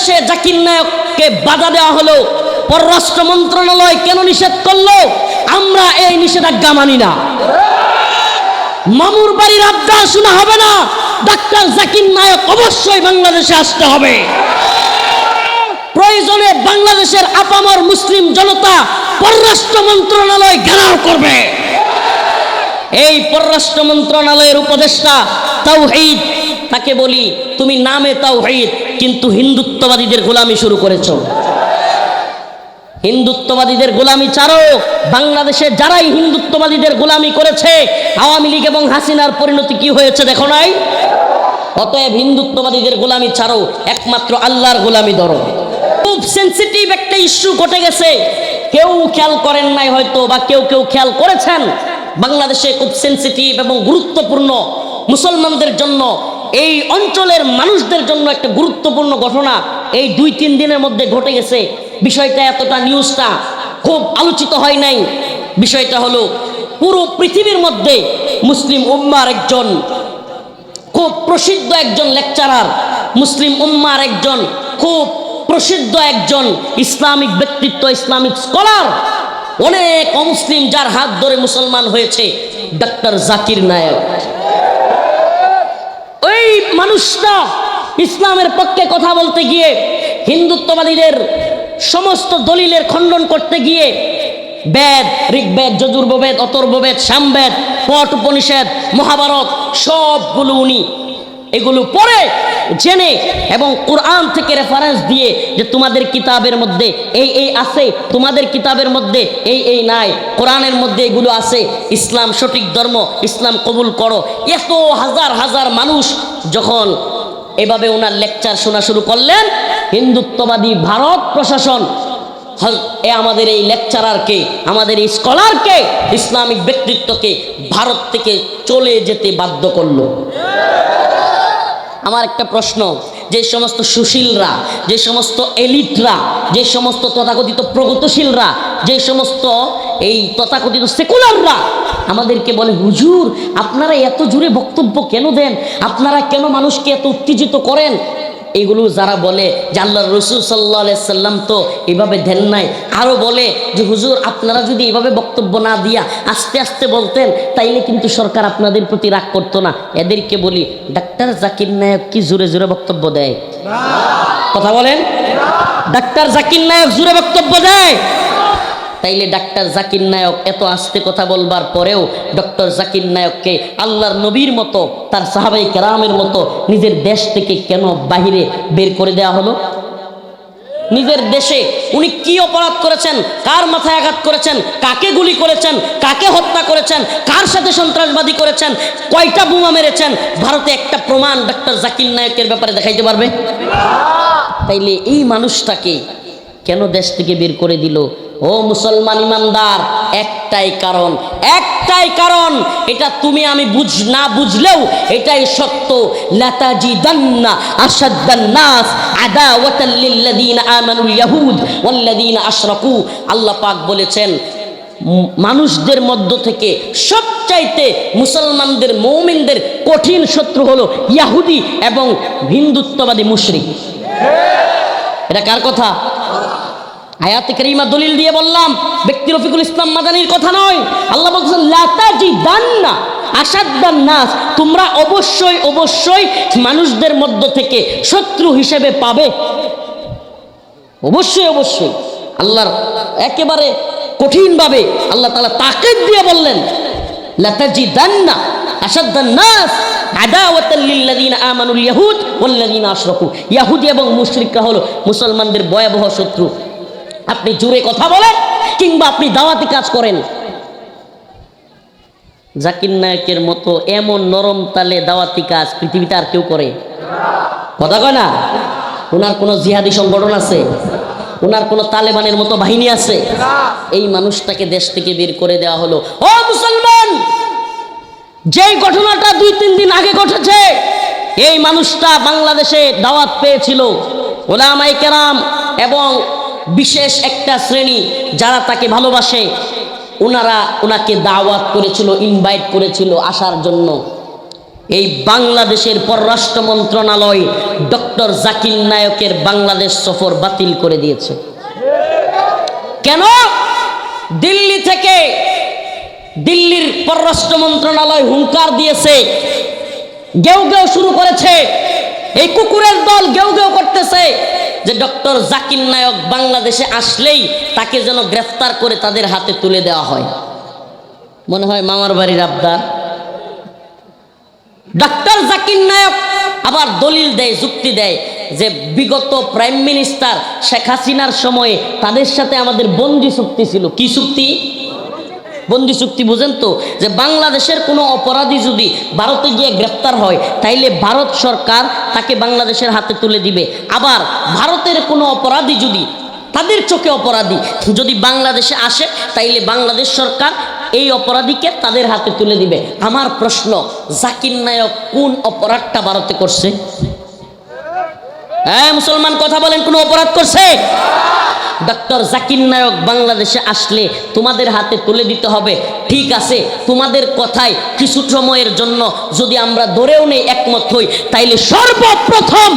দেশে জাকির নায়ককে বাধা দেওয়া হলো। পররাষ্ট্র মন্ত্রণালয় কেন নিষেধ করল? আমরা এই নিষেধাজ্ঞা মানি না। মামুর বাড়ির আবদার শোনা হবে না। ডাক্তার জাকির নায়ক অবশ্যই বাংলাদেশে আসতে হবে। প্রয়োজনে বাংলাদেশের আপামর মুসলিম জনতা পররাষ্ট্র মন্ত্রণালয় ঘেরাও করবে। এই পররাষ্ট্র মন্ত্রণালয়ের উপদেষ্টা তাওহীদ, তাকে বলি, তুমি নামে তাওহীদ। কিন্তু হিন্দুত্ববাদীদের গোলামি শুরু করেছ। হিন্দুত্ববাদীদের গোলামি ছাড়ো, বাংলাদেশে যারাই হিন্দুত্ববাদীদের গোলামি করেছে, আওয়ামী লীগ এবং হাসিনার পরিণতি কি হয়েছে দেখো নাই? অতএব হিন্দুত্ববাদীদের গোলামি ছাড়ো, একমাত্র আল্লাহর গোলামি ধরো। খুব সেন্সিটিভ একটা ইস্যু ঘটে গেছে। কেউ খেয়াল করেন নাই হয়তো, বা কেউ কেউ খেয়াল করেছেন। বাংলাদেশে খুব সেন্সিটিভ এবং গুরুত্বপূর্ণ মুসলমানদের জন্য এই অঞ্চলের মানুষদের জন্য একটা গুরুত্বপূর্ণ ঘটনা এই দুই তিন দিনের মধ্যে ঘটে গেছে। বিষয়টা এতটা নিউজটা খুব আলোচিত হয় নাই। বিষয়টা হলো, পুরো পৃথিবীর মধ্যে মুসলিম উম্মার একজন, খুব প্রসিদ্ধ একজন লেকচারার, মুসলিম উম্মার একজন, খুব প্রসিদ্ধ একজন ইসলামিক ব্যক্তিত্ব, ইসলামিক স্কলার, অনেক অমুসলিম যার হাত ধরে মুসলমান হয়েছে ডক্টর জাকির নায়ক। ওই মানুষরা ইসলামের পক্ষে কথা বলতে গিয়ে, হিন্দুত্ববাদীদের সমস্ত দলিলের খণ্ডন করতে গিয়ে, বেদ, ঋগ্বেদ যজুর্বেদ অতর্ববেদ সামবেদ পট উপনিষেদ মহাভারত, সবগুলো উনি এগুলো পড়ে জেনে এবং কোরআন থেকে রেফারেন্স দিয়ে যে তোমাদের কিতাবের মধ্যে এই এই আছে, তোমাদের কিতাবের মধ্যে এই এই নাই, কোরআনের মধ্যে এগুলো আছে, ইসলাম সঠিক ধর্ম, ইসলাম কবুল করো। এত হাজার হাজার মানুষ যখন এভাবে ওনার লেকচার শোনা শুরু করলেন, হিন্দুত্ববাদী ভারত প্রশাসন এ আমাদের এই লেকচারারকে আমাদের এই স্কলারকে ইসলামিক ব্যক্তিত্বকে ভারত থেকে চলে যেতে বাধ্য করল। আমার একটা প্রশ্ন, যে সমস্ত সুশীলরা, যে সমস্ত এলিটরা, যে সমস্ত তথাকথিত প্রগতিশীলরা, যে সমস্ত এই তথাকথিত সেকুলাররা, আমাদেরকে বলে, হুজুর, আপনারা এত জুড়ে বক্তব্য কেন দেন? আপনারা কেন মানুষকে এত উত্তেজিত করেন? এগুলো যারা বলে যে আল্লাহ রসুল সাল্লাহ সাল্লাম তো এভাবে দেন নাই আরও বলে যে হুজুর আপনারা যদি এভাবে বক্তব্য না দিয়া আস্তে আস্তে বলতেন তাইলে কিন্তু সরকার আপনাদের প্রতি রাগ করতো না। এদেরকে বলি ডাক্তার জাকির নায়ক কি জোরে জোরে বক্তব্য দেয়? কথা বলেন? ডাক্তার জাকির নায়ক জোরে বক্তব্য দেয়? তাইলে ডাক্তার জাকির নায়ক এত আস্তে কথা বলবার পরেও ডক্টর জাকির নায়ককে আল্লাহর নবীর মতো, তার সাহাবাই কেরামের মতো নিজের দেশ থেকে কেন বাহিরে বের করে দেওয়া হলো? নিজের দেশে উনি কি অপরাধ করেছেন? কার মাথায় আঘাত করেছেন? কাকে গুলি করেছেন? কাকে হত্যা করেছেন? কার সাথে সন্ত্রাসবাদী করেছেন? কয়টা বোমা মেরেছেন? ভারতে একটা প্রমাণ ডক্টর জাকির নায়কের ব্যাপারে দেখাইতে পারবে? তাইলে এই মানুষটাকে কেন দেশ থেকে বের করে দিল? ও মুসলমান ইমানদার, একটাই কারণ একটাই কারণ, এটা তুমি আমি বুঝ, না বুঝলেও এটাই সত্য। লাতাজি দান্না আসাদ্দান নাস আদাওয়াতাল লিল্লাযীনা আমানুল ইয়াহুদ ওয়াল্লাযীনা আশরাকু। আল্লাহ পাক বলেছেন মানুষদের মধ্য থেকে সবচাইতে মুসলমানদের, মৌমিনদের কঠিন শত্রু হলো ইয়াহুদি এবং হিন্দুত্ববাদী মুশরিক। এটা কার কথা? আয়াতে করিমা দলিল দিয়ে বললাম, ব্যক্তি রফিকুল ইসলাম মাদানির কথা নয়। আল্লাহ বলছেন লাতাজি দান্না আসাদ্দান নাস। তোমরা অবশ্যই অবশ্যই মানুষদের মধ্য থেকে শত্রু হিসেবে পাবে। অবশ্যই অবশ্যই। আল্লাহর একেবারে কঠিনভাবে আল্লাহ তালা তাকে দিয়ে বললেন লাতাজি দান্না আসাদ্দান নাস আমানুল ইয়াহুদ ওয়াল্লাযীনা আশরাকু। ইয়াহুদি এবং মুশরিকরা হলো মুসলমানদের ভয়াবহ শত্রু। আপনি জোরে কথা বলেন কিংবা আপনি দাওয়াতি কাজ করেন। জাকির নায়কের মতো এমন নরম তালে দাওয়াতি কাজ পৃথিবীতে আর কেউ করে। কথা কয় না? ওনার কোনো জিহাদি সংগঠন আছে? ওনার কোনো তালেবানের মতো বাহিনী আছে? এই মানুষটাকে দেশ থেকে বের করে দেওয়া হলো। ও মুসলমান যে ঘটনাটা দুই তিন দিন আগে ঘটেছে, এই মানুষটা বাংলাদেশে দাওয়াত পেয়েছিল। ওলামাই কেরাম এবং বিশেষ একটা শ্রেণি যারা তাকে ভালোবাসে ওনারা ওনাকে দাওয়াত করেছিল ইনভাইট করেছিল আসার জন্য। এই বাংলাদেশের পররাষ্ট্র মন্ত্রণালয় ডক্টর জাকির নায়কের বাংলাদেশ সফর বাতিল করে দিয়েছে। কেন? দিল্লি থেকে দিল্লির পররাষ্ট্র মন্ত্রণালয় হুঙ্কার দিয়েছে, গেউ গেউ শুরু করেছে। এই কুকুরের দল গেউ গেউ করতেছে। যে ডক্টর জাকির নায়ক বাংলাদেশে আসলেই তাকে যেন গ্রেফতার করে তাদের হাতে তুলে দেওয়া হয়। মনে হয় মামার বাড়ির আবদার। ডাক্তার জাকির নায়ক আবার দলিল দেয়, যুক্তি দেয় যে বিগত প্রাইম মিনিস্টার শেখ হাসিনার সময়ে তাদের সাথে আমাদের বন্দি চুক্তি ছিল। কি চুক্তি? বন্দি চুক্তি বুঝেন তো যে বাংলাদেশের কোনো অপরাধী যদি ভারতে গিয়ে গ্রেপ্তার হয়, তাইলে ভারত সরকার তাকে বাংলাদেশের হাতে তুলে দিবে। আবার ভারতের কোনো অপরাধী যদি তাদের চোখে অপরাধী যদি বাংলাদেশে আসে, তাইলে বাংলাদেশ সরকার এই অপরাধীকে তাদের হাতে তুলে দিবে। আমার প্রশ্ন, জাকির নায়ক কোন অপরাধটা ভারতে করছে? হ্যাঁ মুসলমান কথা বলেন, কোন অপরাধ করছে? ডক্টর জাকির নায়ক বাংলাদেশে আসলে তোমাদের হাতে তুলে দিতে হবে। ঠিক আছে, তোমাদের কথায় কিছু সময়ের জন্য যদি আমরা ধরেও নেই একমত হই, তাইলে সর্বপ্রথম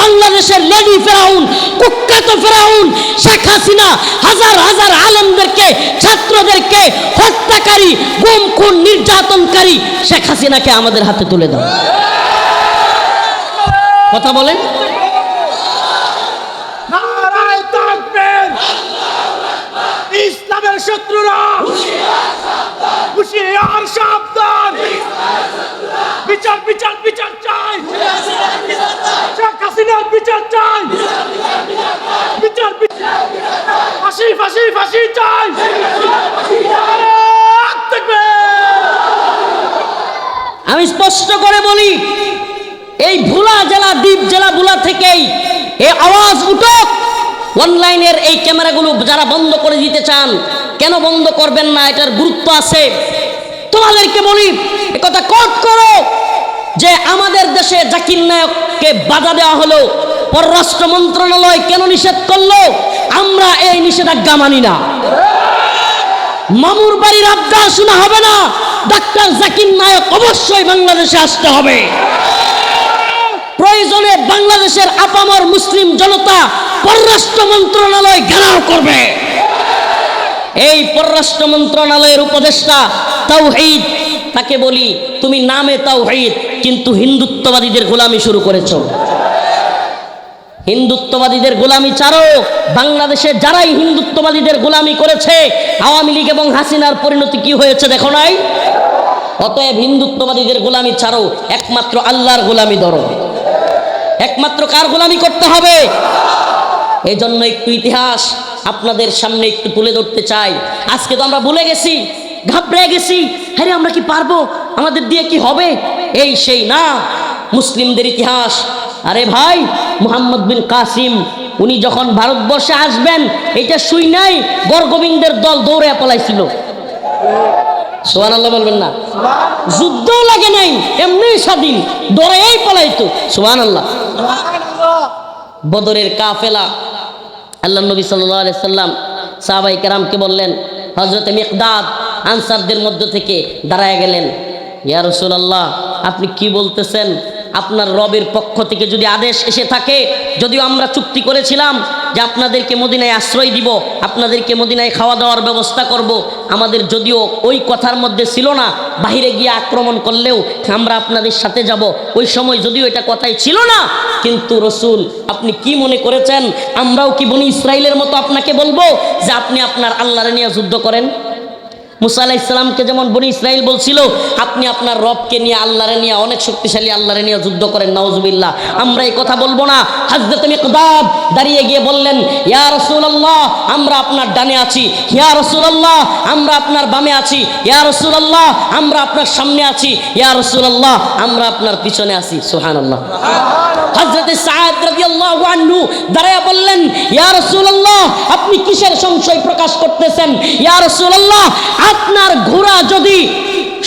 বাংলাদেশের লেডি ফেরাউন, কুখ্যাত ফেরাউন শেখ হাসিনা হাজার হাজার আলেমদেরকে, ছাত্রদেরকে হত্যাকারী গুম খুন নির্যাতনকারী শেখ হাসিনাকে আমাদের হাতে তুলে দাও। কথা বলেন? শত্রুরা। হুশিয়ার সাবধান। বিচার বিচার বিচার চাই। শেখ হাসিনার বিচার চাই। বিচার ফাঁসি ফাঁসি ফাঁসি চাই। আমি স্পষ্ট করে বলি, এই ভোলা জেলা, দ্বীপ জেলা ভোলা থেকেই এই আওয়াজ উঠুক। অনলাইনের এই ক্যামেরাগুলো যারা বন্ধ করে দিতে চান, কেন বন্ধ করবেন না? এটার গুরুত্ব আছে। তোমাদেরকে বলি কথা কট করো যে আমাদের দেশে জাকির নায়ককে বাধা দেওয়া হলো, পররাষ্ট্র মন্ত্রণালয় কেন নিষেধ করল? আমরা এই নিষেধাজ্ঞা মানি না। মামুর বাড়ির আবদার শোনা হবে না। ডাক্তার জাকির নায়ক অবশ্যই বাংলাদেশে আসতে হবে। প্রয়োজনে বাংলাদেশের আপামর মুসলিম জনতা পররাষ্ট্র মন্ত্রণালয় ঘেরাও করবে। এই পররাষ্ট্র মন্ত্রণালয়ের উপদেষ্টা তাওহীদ, তাকে বলি, তুমি নামে তাওহীদ, কিন্তু হিন্দুত্ববাদীদের গোলামি শুরু করেছ। হিন্দুত্ববাদীদের গোলামি ছাড়ো, বাংলাদেশে যারাই হিন্দুত্ববাদীদের গোলামি করেছে, আওয়ামী লীগ এবং হাসিনার পরিণতি কি হয়েছে দেখো নাই? অতএব হিন্দুত্ববাদীদের গোলামি ছাড়ো, একমাত্র আল্লাহর গোলামি ধরো। একমাত্র কার গোলামি করতে হবে? এই জন্য একটু ইতিহাস আপনাদের সামনে একটু তুলে ধরতে চাই। আজকে তো আমরা ভুলে গেছি, ঘাবড়ে গেছি। হ্যাঁ আমরা কি পারব? আমাদের দিয়ে কি হবে? এই সেই না, মুসলিমদের ইতিহাস। আরে ভাই, মুহাম্মদ বিন কাসিম, উনি যখন ভারতবর্ষে আসবেন, এটা শুই নাই গরগোবিন্দের দল দৌড়ে পালাইছিল। সোহান আল্লাহ বলবেন না। যুদ্ধও লাগে নাই, এমনি স্বাধীন, দৌড়েই পালাইতো। সোহান আল্লাহ বদরের কাফেলা। আল্লাহ নবী সাল্লাহ সাল্লাম সাহাবাই কেরামকে বললেন হজরত মেকদাদ আনসারদের মধ্য থেকে দাঁড়ায় গেলেন। ইয়া রসুলাল্লাহ, আপনি কি বলতেছেন? আপনার রবের পক্ষ থেকে যদি আদেশ এসে থাকে, যদিও আমরা চুক্তি করেছিলাম যে আপনাদেরকে মদিনায় আশ্রয় দিব, আপনাদেরকে মদিনায় খাওয়া দাওয়ার ব্যবস্থা করব, আমাদের যদিও ওই কথার মধ্যে ছিল না, বাহিরে গিয়ে আক্রমণ করলেও আমরা আপনাদের সাথে যাব। ওই সময় যদিও এটা কথাই ছিল না, কিন্তু রসুল, আপনি কি মনে করেছেন? আমরাও কি বনি ইসরায়েলের মতো আপনাকে বলব যে আপনি আপনার আল্লাহরে নিয়ে যুদ্ধ করেন? মুসা আলাহ ইসলামকে যেমন বনি ইসরায়েল বলছিল, আপনি আপনার রবকে নিয়ে, আল্লাহরে নিয়ে, অনেক শক্তিশালী আল্লাহরে নিয়ে যুদ্ধ করেন নওয়াজুবিল্লাহ আমরা এই কথা বলব না। হাজরত মিকদাদ দাঁড়িয়ে গিয়ে বললেন, ইয়া রসুলাল্লাহ, আমরা আপনার ডানে আছি। ইয়া রসুলাল্লাহ, আমরা আপনার বামে আছি। ইয়া রসুলাল্লাহ, আমরা আপনার সামনে আছি। ইয়া রসুলাল্লাহ, আমরা আপনার পিছনে আছি। সুবহানাল্লাহ। হযরত সাদ রাদিয়াল্লাহু আনহু দাঁড়ায় বললেন, ইয়া রাসূলুল্লাহ, আপনি কিসের সংশয় প্রকাশ করতেছেন? ইয়া রাসূলুল্লাহ, আপনার ঘোড়া যদি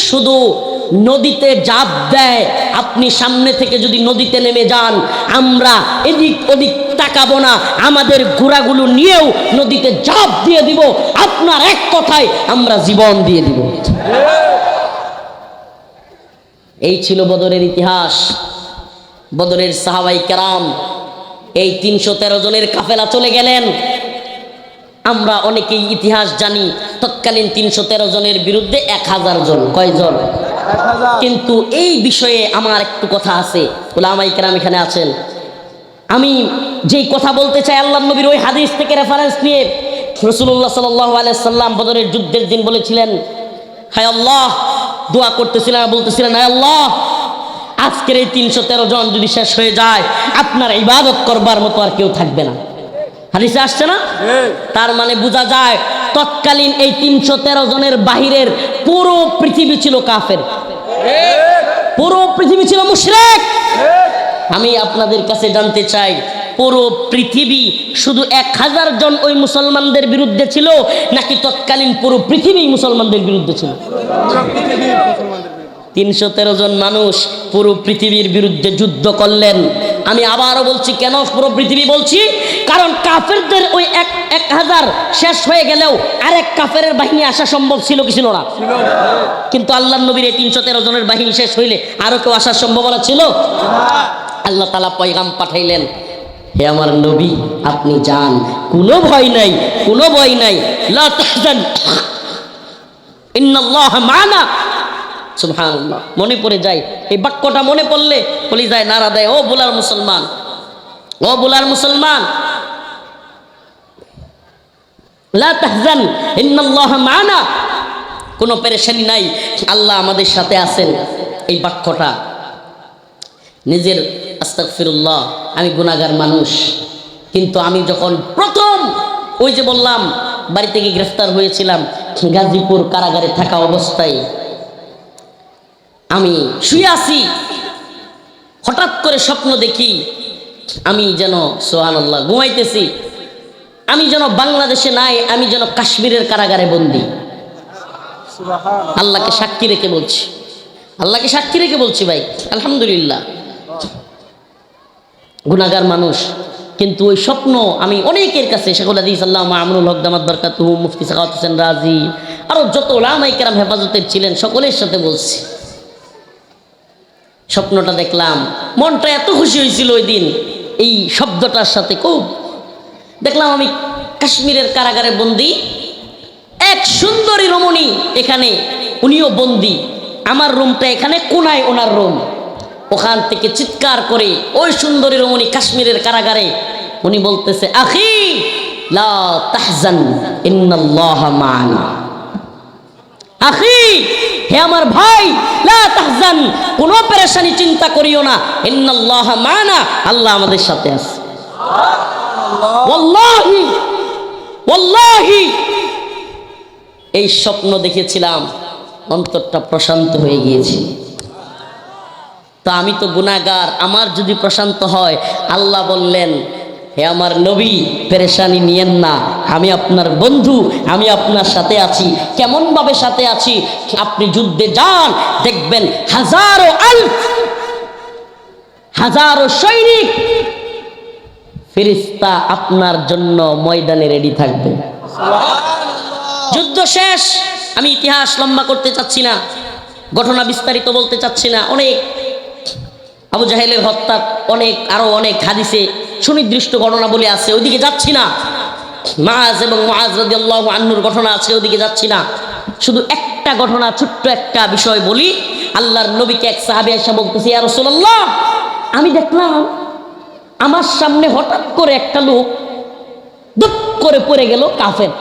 শুধু নদীতে জাপ দেয়, আপনি সামনে থেকে যদি নদীতে নেমে যান, আমরা এদিক ওদিক তাকাবো না, আমাদের ঘোড়াগুলো নিয়েও নদীতে জাপ দিয়ে দিব, আপনার এক কথায় আমরা জীবন দিয়ে দিব। এই ছিল বদরের ইতিহাস। বদরের সাহাবাই কেরাম এই তিনশো তেরো জনের কাফেলা চলে গেলেন। আমরা অনেকেই ইতিহাস জানি তৎকালীন তিনশো তেরো জনের বিরুদ্ধে এক হাজার জন কয়জন? কিন্তু এই বিষয়ে আমার একটু কথা আছে ওলামাই কেরাম এখানে আছেন। আমি যেই কথা বলতে চাই আল্লাহ নবীর ওই হাদিস থেকে রেফারেন্স নিয়ে রসুল্লাহ সাল্লাহ সাল্লাম বদরের যুদ্ধের দিন বলেছিলেন হায় আল্লাহ দোয়া করতেছিলেন আর বলতেছিলেন হায় আল্লাহ আজকের এই তিনশো তেরো জন যদি শেষ হয়ে যায় আপনার ইবাদত করবার মতো আর কেউ থাকবে না। হাদিসে আসছে না? তার মানে বোঝা যায় তৎকালীন এই তিনশো তেরো জনের বাহিরের পুরো পৃথিবী ছিল কাফের। পুরো পৃথিবী ছিল মুশরেক। আমি আপনাদের কাছে জানতে চাই পুরো পৃথিবী শুধু এক হাজার জন ওই মুসলমানদের বিরুদ্ধে ছিল নাকি তৎকালীন পুরো পৃথিবী মুসলমানদের বিরুদ্ধে ছিল? তিনশো তেরো জন মানুষ পুরো পৃথিবীর বিরুদ্ধে যুদ্ধ করলেন। আমি আবারও বলছি কেন পুরো পৃথিবী বলছি? কারণ কাফেরদের ওই এক এক হাজার শেষ হয়ে গেলেও আরেক কাফের বাহিনী আসা সম্ভব ছিল কি ছিল না? কিন্তু আল্লাহ নবীর এই তিনশো তেরো জনের বাহিনী শেষ হইলে আরও কেউ আসার সম্ভাবনা ছিল? আল্লাহ তালা পয়গাম পাঠাইলেন হে আমার নবী আপনি যান। কোনো ভয় নাই কোনো ভয় নাই। লা তাহজান। ইন্নাল্লাহ মানা সুবহানাল্লাহ। মনে পড়ে যায়। এই বাক্যটা মনে পড়লে বলি যায় নারা দেয়, ও বুলার মুসলমান, ও বুলার মুসলমান, লা তাহজান, ইন্নাল্লাহ মানা। কোনো পেরেশানি নাই, আল্লাহ আমাদের সাথে আছেন। এই বাক্যটা, নিজের আস্তাগফিরুল্লাহ, আমি গুনাহগার মানুষ। কিন্তু আমি যখন প্রথম ওই যে বললাম, বাড়ি থেকে গ্রেফতার হয়েছিলাম, গাজীপুর কারাগারে থাকা অবস্থায় আমি শুয়ে আছি। হঠাৎ করে স্বপ্ন দেখি আমি যেন সোহান আল্লাহ ঘুমাইতেছি। আমি যেন বাংলাদেশে নাই, আমি যেন কাশ্মীরের কারাগারে বন্দি। আল্লাহকে সাক্ষী রেখে বলছি। আল্লাহকে সাক্ষী রেখে বলছি, ভাই, আলহামদুলিল্লাহ। গুনাগার মানুষ, কিন্তু ওই স্বপ্ন আমি অনেকের কাছে, শেখুল আল্লাহ আমরুল হক, দামাত বরকাত মুফতি সাকাত হোসেন রাজি আরও যত ওলামাই কেরাম হেফাজতের ছিলেন, সকলের সাথে বলছি। স্বপ্নটা দেখলাম। মনটা এত খুশি হয়েছিল ওই দিন। এই শব্দটার সাথে খুব। দেখলাম আমি কাশ্মীরের কারাগারে বন্দি। এক সুন্দরী রমণী এখানে, উনিও বন্দি। আমার রুমটা এখানে, কোনায় ওনার রুম। ওখান থেকে চিৎকার করে, ওই সুন্দরী রমণী কাশ্মীরের কারাগারে। উনি বলতেছে, আখি, লা তাহজান, ইন্নাল্লাহ মানা আখি হে আমার ভাই, লা তাহজান, কোনো পেরেশানি চিন্তা করিও না। ইন্নাল্লাহ মানা, আল্লাহ আমাদের সাথে আছে। ওয়াল্লাহি ওয়াল্লাহি। এই স্বপ্ন দেখেছিলাম, অন্তরটা প্রশান্ত হয়ে গিয়েছে। তা আমি তো গুণাগার আমার যদি প্রশান্ত হয়, আল্লাহ বললেন হে আমার নবী পেরেশানি নিয়েন না। আমি আপনার বন্ধু আমি আপনার সাথে আছি। কেমনভাবে সাথে আছি? আপনি যুদ্ধে যান দেখবেন হাজারো আলফ হাজারো সৈনিক ফিরিস্তা আপনার জন্য ময়দানে রেডি থাকবে। যুদ্ধ শেষ। আমি ইতিহাস লম্বা করতে চাচ্ছি না। ঘটনা বিস্তারিত বলতে চাচ্ছি না। অনেক আবু জাহেলের হত্যা অনেক আরও অনেক হাদিসে সুনির্দিষ্ট ঘটনা বলে আছে, ওইদিকে যাচ্ছি না। মাজ এবং মাজ রাজি আল্লাহ আন্নুর ঘটনা আছে ওদিকে যাচ্ছি না। শুধু একটা ঘটনা, ছোট্ট একটা বিষয় বলি, আল্লাহর নবীকে এক সাহাবি এসে বলতেছি আর রসুল্লাহ আমি দেখলাম আমার সামনে হঠাৎ করে একটা লোক দুপ করে পড়ে গেল কাফের।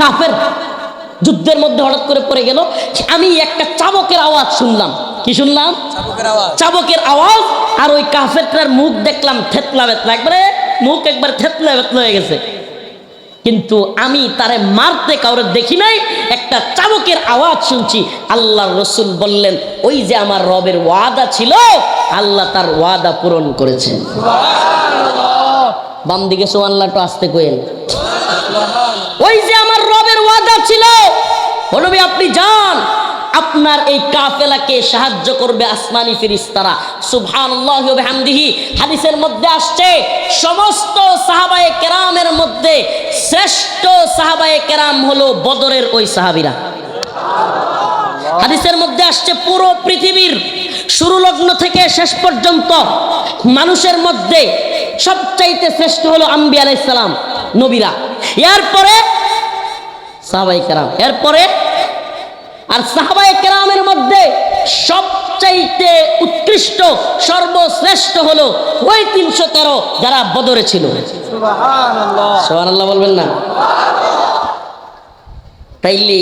কাফের যুদ্ধের মধ্যে হঠাৎ করে পড়ে গেল। আমি একটা চাবকের আওয়াজ শুনলাম। কি শুনলাম? চাবকের আওয়াজ। আর ওই কাফেরটার মুখ দেখলাম থেতলা বেতলা একবারে মুখ একবার থেতলা বেতলা হয়ে গেছে। কিন্তু আমি তারে মারতে কাউরে দেখি নাই একটা চাবকের আওয়াজ শুনছি। আল্লাহ রসুল বললেন ওই যে আমার রবের ওয়াদা ছিল আল্লাহ তার ওয়াদা পূরণ করেছেন বাম দিকে সোয়াল্লাটা আসতে কোয়েল ওই যে আমার রবের ওয়াদা ছিল বলবি আপনি যান। আপনার এই কাফেলাকে সাহায্য করবে আসমানি ফিরিস্তারা। সুবহানাল্লাহ হাদিসের মধ্যে আসছে, সমস্ত সাহাবায়ে কেরামের মধ্যে শ্রেষ্ঠ সাহাবায়ে কেরাম হলো বদরের ওই সাহাবীরা। হাদিসের মধ্যে আসছে, পুরো পৃথিবীর শুরু লগ্ন থেকে শেষ পর্যন্ত মানুষের মধ্যে সবচাইতে শ্রেষ্ঠ হলো আম্বি আলাইসালাম নবীরা। এরপরে সাহাবাই কেরাম, এরপরে আর সাহাবাই কেরামের মধ্যে সবচাইতে উৎকৃষ্ট সর্বশ্রেষ্ঠ হলো ওই তিনশো তেরো যারা বদরে ছিল। সোহান আল্লাহ বলবেন না? তাইলে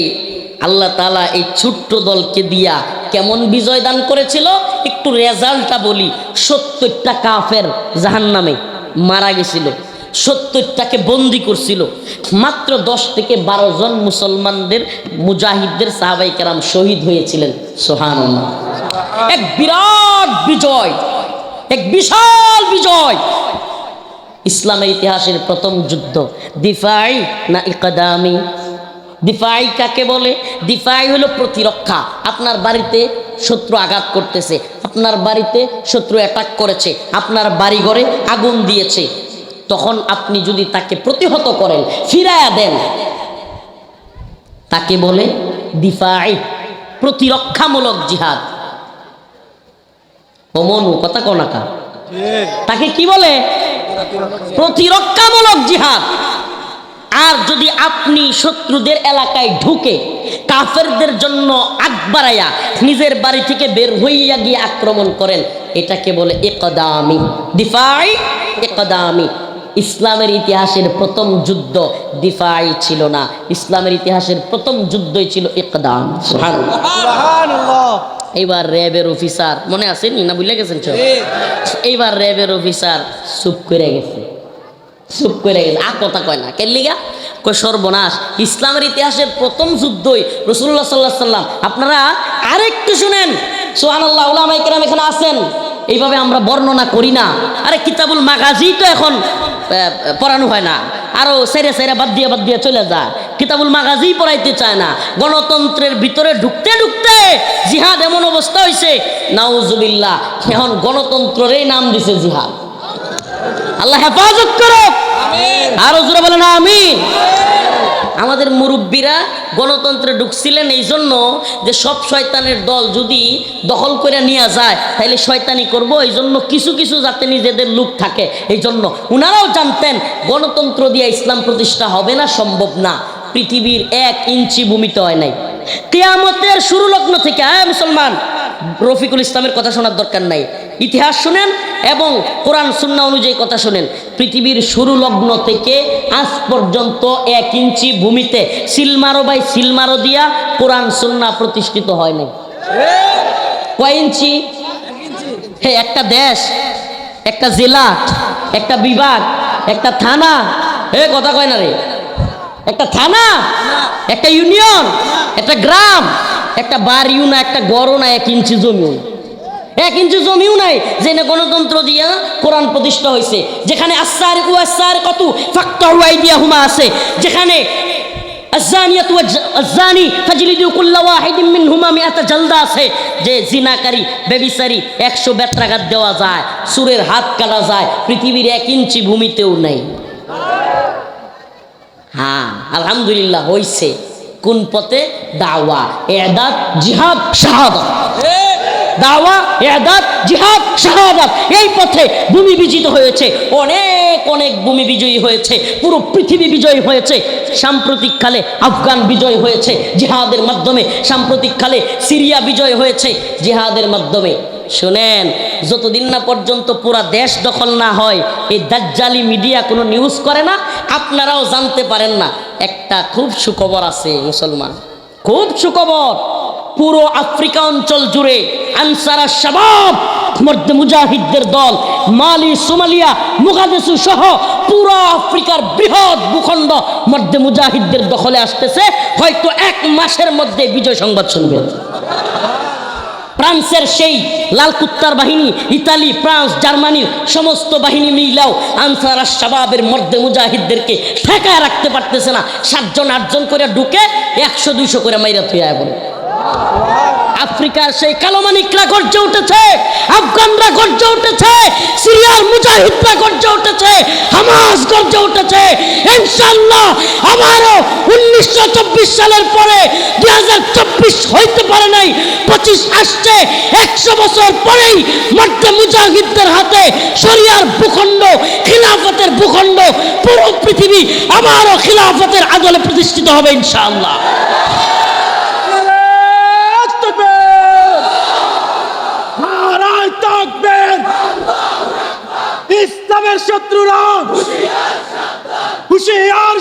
আল্লাহ তালা এই ছোট্ট দলকে দিয়া কেমন বিজয় দান করেছিল? একটু রেজাল্টটা বলি। সত্তরটা কাফের জাহান নামে মারা গেছিল। সত্তরটাকে বন্দি করছিল। মাত্র দশ থেকে বারো জন মুসলমানদের, মুজাহিদদের সাহাবাই কেরাম শহীদ হয়েছিলেন। সোহান এক বিরাট বিজয়, এক বিশাল বিজয়। ইসলামের ইতিহাসের প্রথম যুদ্ধ। দিফাই না ইকদামি? দিফাই কাকে বলে? দিফাই হলো প্রতিরক্ষা। আপনার বাড়িতে শত্রু আঘাত করতেছে। আপনার বাড়িতে শত্রু অ্যাটাক করেছে। আপনার বাড়ি ঘরে আগুন দিয়েছে। তখন আপনি যদি তাকে প্রতিহত করেন ফিরায়া দেন, তাকে বলে দিফাই, প্রতিরক্ষামূলক জিহাদ। অমনু কথা কনাকা তাকে কি বলে? প্রতিরক্ষামূলক জিহাদ। আর যদি আপনি শত্রুদের এলাকায় ঢুকে কাফেরদের জন্য আগ বাড়াইয়া নিজের বাড়ি থেকে বের হইয়া গিয়ে আক্রমণ করেন, এটাকে বলে একদামি দিফাই একদামি ইসলামের ইতিহাসের প্রথম যুদ্ধ দিফাই ছিল না। ইসলামের ইতিহাসের প্রথম যুদ্ধই ছিল সুবহানাল্লাহ। এইবার র্যাবের অফিসার মনে আছেন না বুঝলে গেছেন এইবার র্যাবের অফিসার চুপ করে গেছে। চুপ করে গেছে। আর কথা কয় না। কেন লিগা? কয় সর্বনাশ। ইসলামের ইতিহাসের প্রথম যুদ্ধই রসুল্লাহ সাল্লাহ সাল্লাম আপনারা আরেকটু শুনেন। সোহান আল্লাহ কেরাম এখানে আছেন। এইভাবে আমরা বর্ণনা করি না। আরে কিতাবুল মাগাজি তো এখন পড়ানো হয় না। আরও সেরে সেরে বাদ দিয়ে বাদ দিয়ে চলে যায়। কিতাবুল মাগাজি পড়াইতে চায় না। গণতন্ত্রের ভিতরে ঢুকতে ঢুকতে জিহাদ এমন অবস্থা হয়েছে নাউজুবিল্লাহ এখন গণতন্ত্রেরই নাম দিছে জিহাদ। আল্লাহ হেফাজত করো আরও জোরে বলেন আমিন। আমাদের মুরব্বীরা গণতন্ত্রে ঢুকছিলেন এই জন্য যে সব শয়তানের দল যদি দখল করে নিয়ে যায় তাহলে শয়তানি করব, এই জন্য কিছু কিছু যাতে নিজেদের লুক থাকে, এই জন্য। উনারাও জানতেন, গণতন্ত্র দিয়ে ইসলাম প্রতিষ্ঠা হবে না, সম্ভব না। পৃথিবীর এক ইঞ্চি ভূমিতে হয় নাই। কেয়ামতের শুরু লগ্ন থেকে হ্যাঁ মুসলমান, রফিকুল ইসলামের কথা শোনার দরকার নাই। ইতিহাস শুনেন এবং কোরআন সুন্না অনুযায়ী কথা শুনেন। পৃথিবীর শুরু লগ্ন থেকে আজ পর্যন্ত এক ইঞ্চি ভূমিতে সিলমারো বাই সিলমারো দিয়া কোরআন সুন্না প্রতিষ্ঠিত হয় নাই। কয় ইঞ্চি? হে, একটা দেশ, একটা জেলা, একটা বিভাগ, একটা থানা। এ কথা কয় না রে। একটা থানা, একটা ইউনিয়ন, একটা গ্রাম, একটা বাড়িও না, একটা গড়ও না, এক ইঞ্চি জমিও। এক ইঞ্চি জমিও নাই যে গণতন্ত্র দিয়া কোরআন প্রতিষ্ঠা হয়েছে যেখানে আসার ও আসার কত ফাক্তর দিয়া হুমা আছে। যেখানে আছে। যে জিনাকারী দেওয়া যায়, সুরের হাত কাটা যায়, পৃথিবীর এক ইঞ্চি ভূমিতেও নাই। হ্যাঁ আলহামদুলিল্লাহ, হইছে। কোন পথে দাওয়া, এদাত, জিহাদ শাহাদা দাওয়া, এদাত, জিহাদ, শাহাদাত, এই পথে ভূমি বিজিত হয়েছে। অনেক অনেক ভূমি বিজয়ী হয়েছে। পুরো পৃথিবী বিজয়ী হয়েছে। সাম্প্রতিক কালে আফগান বিজয় হয়েছে। জিহাদের মাধ্যমে সাম্প্রতিক কালে সিরিয়া বিজয় হয়েছে। জিহাদের মাধ্যমে। শুনেন, যতদিন না পর্যন্ত পুরা দেশ দখল না হয়, এই দাজ্জালি মিডিয়া কোনো নিউজ করে না, আপনারাও জানতে পারেন না। একটা খুব সুখবর আছে মুসলমান। খুব সুখবর। পুরো আফ্রিকা অঞ্চল জুড়ে আনসারা শাবাব মধ্যে মুজাহিদদের দল, মালি, সোমালিয়া, মুগাদেসু সহ পুরো আফ্রিকার বৃহৎ ভূখণ্ড মধ্যে মুজাহিদদের দখলে আসতেছে। হয়তো এক মাসের মধ্যে বিজয় সংবাদ শুনবেন ফ্রান্সের সেই লাল কুত্তার বাহিনী, ইতালি, ফ্রান্স, জার্মানির সমস্ত বাহিনী মিলাও আনসার শাবাবের মধ্যে মুজাহিদদেরকে ঠেকায় রাখতে পারতেছে না। সাতজন, আটজন করে ঢুকে একশো, দুইশো করে মাইরা থুয়া বলে আফ্রিকার সেই কালোমানিকরা গর্জে উঠেছে, আফগানরা গর্জে উঠেছে, সিরিয়ার মুজাহিদরা গর্জে উঠেছে, হামাস গর্জে উঠেছে। ইনশাল্লাহ আবারও উনিশশো চব্বিশ সালের পরে দুই হাজার চব্বিশ হইতে পারে নাই, পঁচিশ আসছে, একশো বছর পরেই মধ্যে মুজাহিদদের হাতে শরিয়ার ভূখণ্ড, খিলাফতের ভূখণ্ড, পুরো পৃথিবী আবারও খিলাফতের আদলে প্রতিষ্ঠিত হবে ইনশাআল্লাহ। ইসলামের শত্রুরা। হুশিয়ার